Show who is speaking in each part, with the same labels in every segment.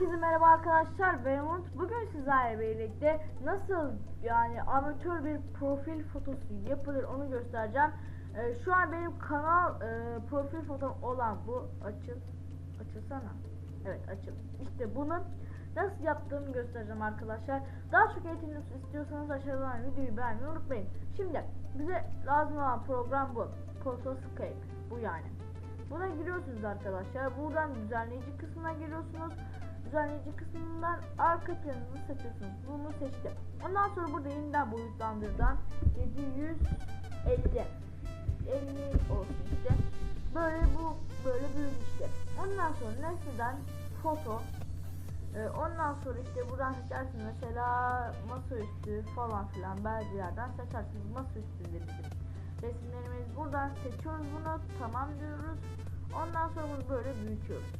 Speaker 1: Herkese merhaba arkadaşlar ben Umut. Bugün sizlerle birlikte nasıl yani amatör bir profil fotosu yapılır onu göstereceğim. Ee, şu an benim kanal e, profil fotom olan bu açıl açılsana. Evet açıl. İşte bunun nasıl yaptığımı göstereceğim arkadaşlar. Daha çok eğitim istiyorsanız aşağıdan videoyu beğenmeyi unutmayın. Şimdi bize lazım olan program bu. Photoscape bu yani. Buna giriyorsunuz arkadaşlar. Buradan düzenleyici kısmına giriyorsunuz. Düzenleyici kısmından arka planını seçiyorsunuz. Bunu seçtim. Ondan sonra burada yeniden boyutlandırdan 750 50 olsun işte. Böyle bu böyle büyük işte. Ondan sonra nesneden foto ee, ondan sonra işte buradan seçersiniz mesela masaüstü falan filan belgelerden seçersiniz masaüstünde bizim resimlerimiz buradan seçiyoruz bunu tamam diyoruz. Ondan sonra bunu böyle büyütüyoruz.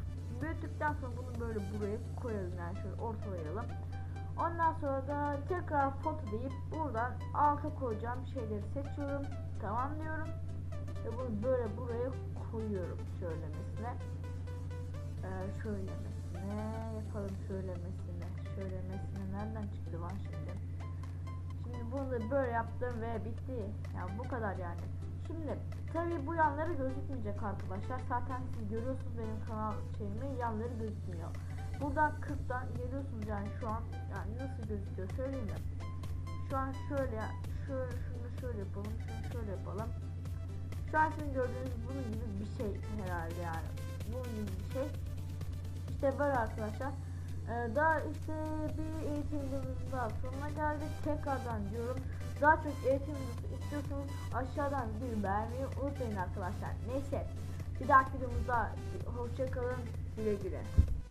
Speaker 1: Büyüttükten sonra bunu böyle buraya koyalım yani şöyle ortalayalım. Ondan sonra da tekrar foto deyip buradan alta koyacağım şeyleri seçiyorum tamam diyorum. Ve bunu böyle buraya koyuyorum söylemesine. Ee, şöylemesine yapalım söylemesine. Söylemesine nereden çıktı lan şimdi Şimdi bunu da böyle yaptım ve bitti. Yani bu kadar yani. Şimdi tabi bu yanları gözükmeyecek arkadaşlar. Zaten siz görüyorsunuz benim kanal şeyimi yanları gözükmüyor. Buradan 40'tan geliyorsunuz yani şu an yani nasıl gözüküyor söyleyeyim mi? Şu an şöyle şöyle şunu şöyle yapalım şunu şöyle yapalım. Şu an sizin gördüğünüz bunun gibi bir şey herhalde yani. Bunun gibi bir şey. İşte böyle arkadaşlar. Ee, daha işte bir eğitim videomuzun daha sonuna geldik. Tekrardan diyorum. Daha çok eğitim videosu istiyorsanız aşağıdan bir beğenmeyi unutmayın arkadaşlar. Neyse. Bir dahaki videomuzda hoşça kalın. Güle güle.